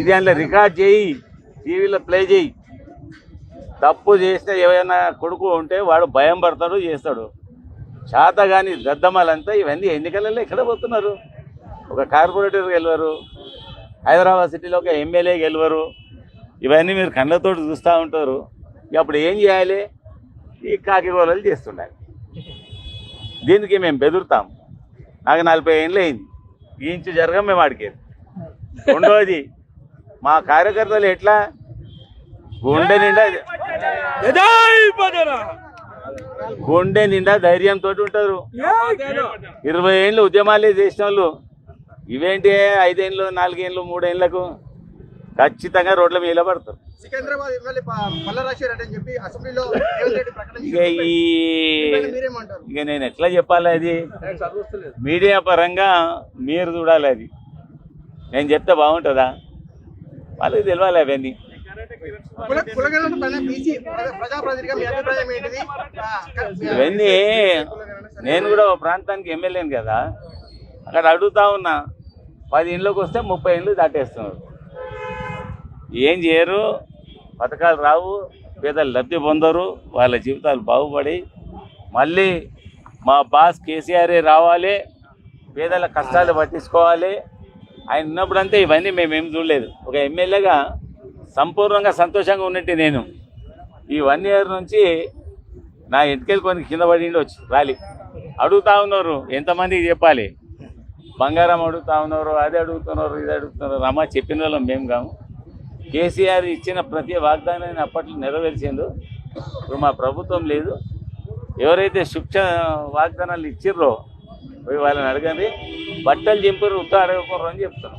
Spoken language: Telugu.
ఇది అందులో రికార్డ్ చేయి టీవీలో ప్లే చేయి. తప్పు చేసిన ఏమైనా కొడుకు ఉంటే వాడు భయం పడతాడు చేస్తాడు. చేత కానీ దద్దమ్మలంతా ఇవన్నీ ఎన్నికలలో ఎక్కడ పోతున్నారు? ఒక కార్పొరేటర్ గెలవరు హైదరాబాద్ సిటీలో ఒక ఎమ్మెల్యే గెలవరు. ఇవన్నీ మీరు కళ్ళతో చూస్తూ ఉంటారు. అప్పుడు ఏం చేయాలి? ఈ కాకిగోళలు చేస్తుండాలి. దీనికి మేము బెదురుతాం. నాకు నలభై ఏళ్ళు అయింది. ఈ ఇంచు జరగం మేము అడిగేది రెండోది మా కార్యకర్తలు ఎట్లా? గుండె నిండా గుండె నిండా ధైర్యంతో ఉంటారు. ఇరవై ఏళ్ళు ఉద్యమాలే చేసిన వాళ్ళు ఇవేంటి ఐదేళ్ళు నాలుగేళ్ళు మూడేళ్ళకు ఖచ్చితంగా రోడ్ల మీద మీరేమంటారు ఇక నేను ఎట్లా చెప్పాలి అది? మీడియా పరంగా మీరు చూడాలి అది. నేను చెప్తే బాగుంటుందా? వాళ్ళకి తెలియాలి అవన్నీ. ఇవన్నీ నేను కూడా ఒక ప్రాంతానికి ఎమ్మెల్యేను కదా. అక్కడ అడుగుతా ఉన్నా. పది ఇండ్లకు వస్తే ముప్పై ఇండ్లు దాటేస్తున్నారు. ఏం చేయరు? పథకాలు రావు. పేదలు లబ్ధి పొందరు. వాళ్ళ జీవితాలు బాగుపడి మళ్ళీ మా బాస్ కేసీఆరే రావాలి. పేదల కష్టాలు పట్టించుకోవాలి. ఆయన ఉన్నప్పుడంతా ఇవన్నీ మేమేం చూడలేదు. ఒక ఎమ్మెల్యేగా సంపూర్ణంగా సంతోషంగా ఉన్నట్టు నేను. ఈ వన్ ఇయర్ నుంచి నా ఇంటికెళ్ళి కొన్ని కింద పడి వచ్చి రాలి అడుగుతా ఉన్నారు ఎంతమందికి చెప్పాలి? బంగారం అడుగుతా ఉన్నారు అది అడుగుతున్నారు ఇది అడుగుతున్నారు. అమ్మ చెప్పిన వాళ్ళం మేము కాము. కేసీఆర్ ఇచ్చిన ప్రతి వాగ్దానాన్ని అప్పట్లో నెరవేర్చిందో ఇప్పుడు మా ప్రభుత్వం లేదు. ఎవరైతే శుభ వాగ్దానాలు ఇచ్చిర్రో వాళ్ళని అడగండి. బట్టలు చింపారు ఉత్త అడగకూడరు అని చెప్తాను